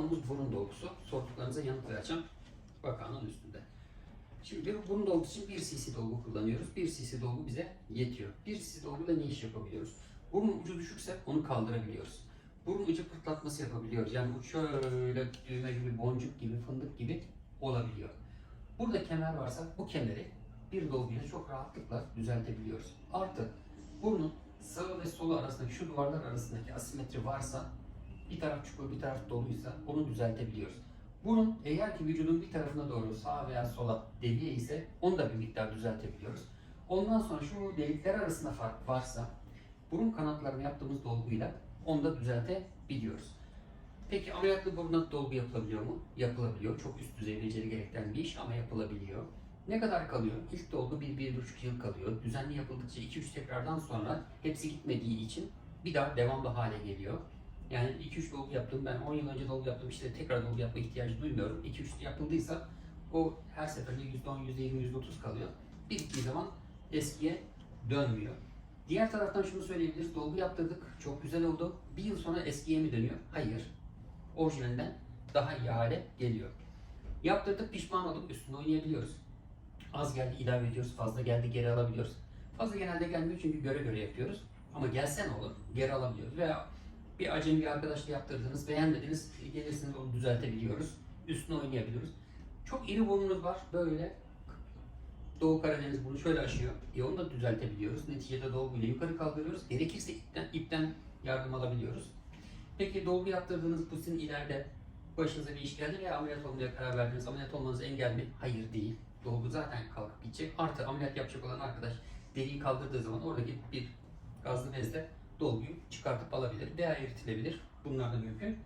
konumuz burun dolgusu. Sorduklarınıza yanıt vereceğim. Bakanın üstünde. Şimdi bir burun dolgusu için 1 cc dolgu kullanıyoruz. 1 cc dolgu bize yetiyor. 1 cc dolguyla ne iş yapabiliyoruz? Burun ucu düşükse onu kaldırabiliyoruz. Burun ucu pırtlatması yapabiliyoruz. Yani bu şöyle düğme gibi, boncuk gibi, fındık gibi olabiliyor. Burada kemer varsa bu kemeri bir dolguyla çok rahatlıkla düzeltebiliyoruz. Artı burnun sağ ve solu arasındaki şu duvarlar arasındaki asimetri varsa bir taraf çukur bir taraf doluysa onu düzeltebiliyoruz. Bunun eğer ki vücudun bir tarafına doğru sağa veya sola deviye ise onu da bir miktar düzeltebiliyoruz. Ondan sonra şu delikler arasında fark varsa burun kanatlarını yaptığımız dolguyla onu da düzeltebiliyoruz. Peki ameliyatlı buruna dolgu yapılabiliyor mu? Yapılabiliyor. Çok üst düzey beceri gerektiren bir iş ama yapılabiliyor. Ne kadar kalıyor? İlk dolgu 1-1,5 yıl kalıyor. Düzenli yapıldıkça 2-3 tekrardan sonra hepsi gitmediği için bir daha devamlı hale geliyor. Yani 2-3 dolgu yaptım, ben 10 yıl önce dolgu yaptım, işte tekrar dolgu yapma ihtiyacı duymuyorum. 2-3 yapıldıysa o her seferinde %10, %20, %30 kalıyor. Bittiği zaman eskiye dönmüyor. Diğer taraftan şunu söyleyebiliriz, dolgu yaptırdık, çok güzel oldu. Bir yıl sonra eskiye mi dönüyor? Hayır. Orijinalinden daha iyi hale geliyor. Yaptırdık, pişman olduk, üstüne oynayabiliyoruz. Az geldi ilave ediyoruz, fazla geldi geri alabiliyoruz. Fazla genelde gelmiyor çünkü göre göre yapıyoruz. Ama gelse ne olur? Geri alabiliyoruz. Veya bir acemi bir arkadaşla yaptırdınız, beğenmediniz, gelirsiniz onu düzeltebiliyoruz. Üstüne oynayabiliyoruz. Çok iri burnunuz var, böyle Doğu Karadeniz bunu şöyle aşıyor. E onu da düzeltebiliyoruz. Neticede dolguyla yukarı kaldırıyoruz. Gerekirse ipten, ipten yardım alabiliyoruz. Peki dolgu yaptırdığınız bu sizin ileride başınıza bir iş geldi veya ameliyat olmaya karar verdiniz. Ameliyat olmanız engel mi? Hayır değil. Dolgu zaten kalkıp gidecek. Artı ameliyat yapacak olan arkadaş deriyi kaldırdığı zaman oradaki bir gazlı bezle dolguyu çıkartıp alabilir veya eritilebilir. Bunlar da mümkün.